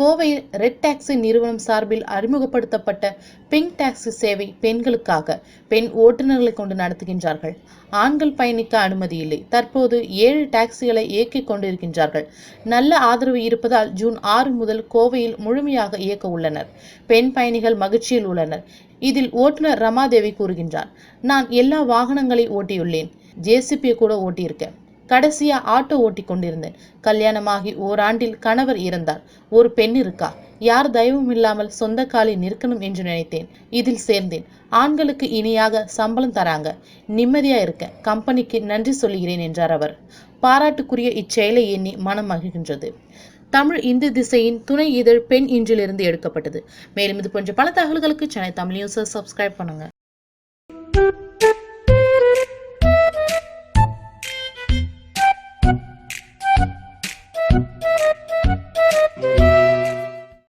கோவையில் red taxi நிறுவனம் சார்பில் அறிமுகப்படுத்தப்பட்ட பிங்க் டாக்ஸி சேவை பெண்களுக்காக பெண் ஓட்டுநர்களை கொண்டு நடத்துகின்றார்கள். ஆண்கள் பயணிக்க அனுமதி இல்லை. தற்போது ஏழு டாக்ஸிகளை இயக்கிக் கொண்டிருக்கின்றார்கள். நல்ல ஆதரவு இருப்பதால் ஜூன் ஆறு முதல் கோவையில் முழுமையாக இயக்க உள்ளனர். பெண் பயணிகள் மகிழ்ச்சியில் உள்ளனர். இதில் ஓட்டுநர் ரமாதேவி கூறுகின்றார் நான் எல்லா வாகனங்களை ஓட்டியுள்ளேன். ஜேசிபியை கூட ஓட்டியிருக்கேன். கடைசியா ஆட்டோ ஓட்டி கொண்டிருந்தேன். கல்யாணமாகி ஓராண்டில் கணவர் இறந்தார். ஒரு பெண் இருக்கா? யார் தயவும் இல்லாமல் சொந்த காலில் நிற்கணும் என்று நினைத்தேன். இதில் சேர்ந்தேன். ஆண்களுக்கு இனியாக சம்பளம் தராங்க. நிம்மதியா இருக்கேன் கம்பெனிக்கு நன்றி சொல்கிறேன் என்றார் அவர். பாராட்டுக்குரிய இச்செயலை எண்ணி மனம் மகிழ்கின்றது. தமிழ் இந்து திசையின் துணை இதழ் பெண் இன்றிலிருந்து எடுக்கப்பட்டது. மேலும் இது போன்ற பல தகவல்களுக்கு சென்னை தமிழ் நியூஸை சப்ஸ்கிரைப் பண்ணுங்க.